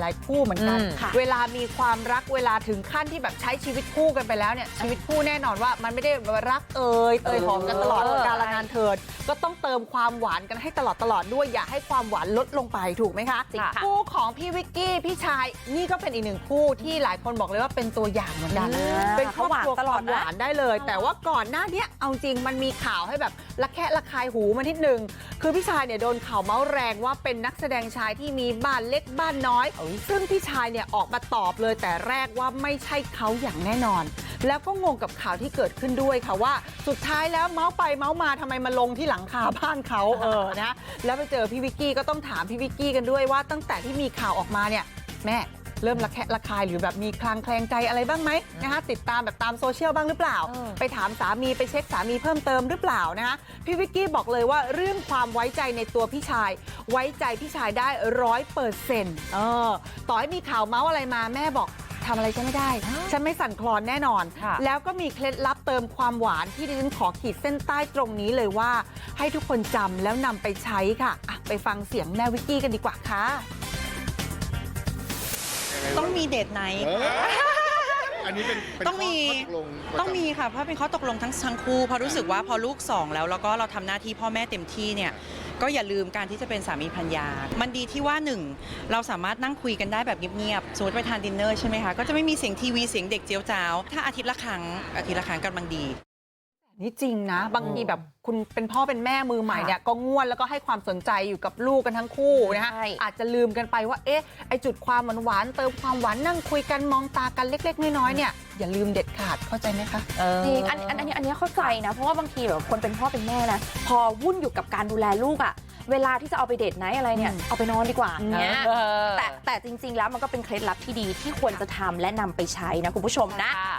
หลายคู่เหมือนกันอืมค่ะเวลามีความรักเวลาถึงขั้นที่แบบใช้ชีวิตคู่กันไปแล้วเนี่ยชีวิตคู่แน่นอนว่ามันไม่ได้รักเอ่ยเตยหอมกันตลอดเออการละงานเทินก็ต้องเติมความหวานกันให้ตลอดตลอดด้วยอย่าให้ความหวานลดลงไปถูกไหมคะจริงค่ะคู่ของพี่วิกกี้พี่ชายนี่ก็เป็นอีกหนึ่งคู่ที่หลายคนบอกเลยว่าเป็นตัวอย่างเหมือนกันอ่าเป็นครอบครัวเขาหวานตลอดความหวานได้เลย แต่ว่าก่อนหน้าเนี้ยเอาจริงมันมีข่าวให้แบบระแคะระคายหูมานิดนึงคือพี่ชายเนี่ยโดนข่าวเมาส์แรงว่าเป็นนักแสดงชายที่มีบ้านเล็กบ้านน้อยซึ่งพี่ชายเนี่ยออกมาตอบเลยแต่แรกว่าไม่ใช่เขาอย่างแน่นอน แล้วก็งงกับข่าวที่เกิดขึ้นด้วยค่ะว่าสุดท้ายแล้วเมาส์ไปเมาส์มาทำไมมาลงที่หลังคาบ้านเขาเออนะแล้วไปเจอพี่วิกกี้ก็ต้องถามพี่วิกกี้กันด้วยว่าตั้งแต่ที่มีข่าวออกมาเนี่ยแม่ เริ่มระแคะระคายหรือแบบมีคลางแคลงใจอะไรบ้างไหมนะคะติดตามแบบตามโซเชียลบ้างหรือเปล่าเออไปถามสามีไปเช็คสามีเพิ่มเติมหรือเปล่านะคะพี่วิกกี้บอกเลยว่าเรื่องความไว้ใจในตัวพี่ชาย ไว้ใจพี่ชายได้ร้อยเปอร์เซ็นต์เออต่อให้มีข่าวเมาส์อะไรมาแม่บอกทำอะไรฉันไม่ได้ ฉันไม่สั่นคลอนแน่นอนค่ะแล้วก็มีเคล็ดลับเติมความหวานที่ดิฉันขอขีดเส้นใต้ตรงนี้เลยว่า ให้ทุกคนจำแล้วนำไปใช้ค่ะอะไปฟังเสียงแม่วิกกี้กันดีกว่าค่ะ ต้องมีเดทไนท์ เออ อันนี้เป็นเป็นต้องมีข้อตกลงประจำ ต้องมีค่ะเพราะเป็นข้อตกลงทั้งทั้งคู่เพราะรู้สึกว่าพอลูกสองแล้วแล้วก็เราทำหน้าที่พ่อแม่เต็มที่เนี่ยก็อย่าลืมการที่จะเป็นสามีภรรยา มันดีที่ว่าหนึ่งเราสามารถนั่งคุยกันได้แบบเงียบๆสมมติไปทานดินเนอร์ใช่ไหมคะก็จะไม่มีเสียงทีวีเสียงเด็กเจียวจ้าวถ้าอาทิตย์ละครั้งอาทิตย์ละครั้งกำลังดี นี่จริงนะบางทีแบบคุณเป็นพ่อเป็นแม่มือใหม่เนี่ยก็ง่วนแล้วก็ให้ความสนใจอยู่กับลูกกันทั้งคู่นะฮะใช่อาจจะลืมกันไปว่าเอ๊ะไอจุดความหวานหวานๆเติมความหวานนั่งคุยกันมองตากันเล็ก ๆ น้อยๆเนี่ยอย่าลืมเด็ดขาดเข้าใจไหมคะจริงอันอันอันนี้อันนี้เข้าใจนะ เพราะว่าบางทีแบบคนเป็นพ่อเป็นแม่นะพอวุ่นอยู่กับการดูแลลูกอะเวลาที่จะเอาไปเดทไนท์อะไรเนี่ยอืมเอาไปนอนดีกว่าเนี้ยเออแต่แต่จริง ๆ แล้วมันก็เป็นเคล็ดลับที่ดีที่ควรจะทำและนำไปใช้นะคุณผู้ชมนะค่ะ